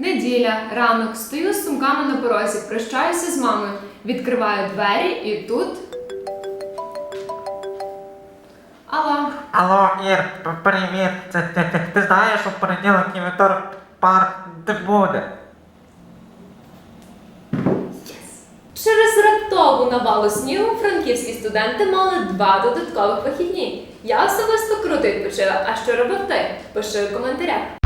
Неділя, ранок, стою з сумками на порозі, прощаюся з мамою, відкриваю двері і тут. Алло, Алло, Ір, привіт. Це ти, ти, ти знаєш, що в понеділок і вівторок пар не буде. Через раптову навалу снігу франківські студенти мали два додаткових вихідні. Я особисто круто відпочила. А що робив ти? Пиши у коментарях.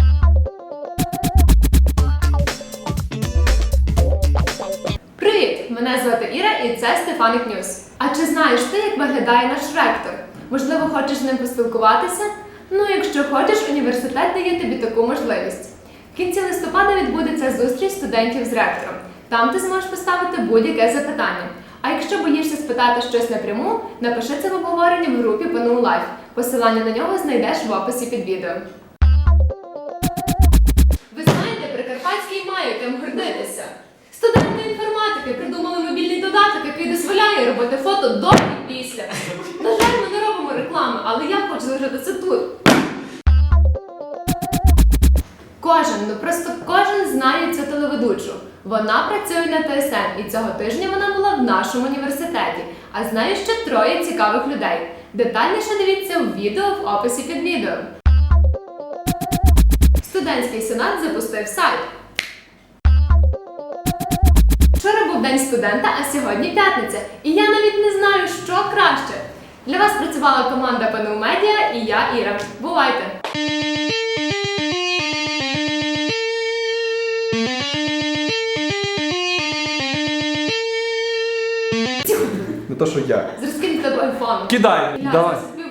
Мене звати Іра і це Стефаник Ньюс. А чи знаєш ти, як виглядає наш ректор? Можливо, хочеш з ним поспілкуватися? Ну, якщо хочеш, університет дає тобі таку можливість. В кінці листопада відбудеться зустріч студентів з ректором. Там ти зможеш поставити будь-яке запитання. А якщо боїшся спитати щось напряму, напиши це в обговоренні в групі ПНУ Лайф. Посилання на нього знайдеш в описі під відео. Ви знаєте, Прикарпатський має ким гордитися. Студенти інформатики придумали мобільний додаток, який дозволяє робити фото до і після. На жаль, ми не робимо реклами, але я хочу залишити це тут. Кожен, ну просто кожен знає цю телеведучу. Вона працює на ТСН, і цього тижня вона була в нашому університеті. А з нею ще троє цікавих людей. Детальніше дивіться у відео в описі під відео. Студентський сенат запустив сайт. День студента, а сьогодні п'ятниця. І я навіть не знаю, що краще. Для вас працювала команда ПНУ Медіа і я, Іра. Бувайте! Не то, що я. Зразки від тебе айфону. Кидай, Ля, давай. це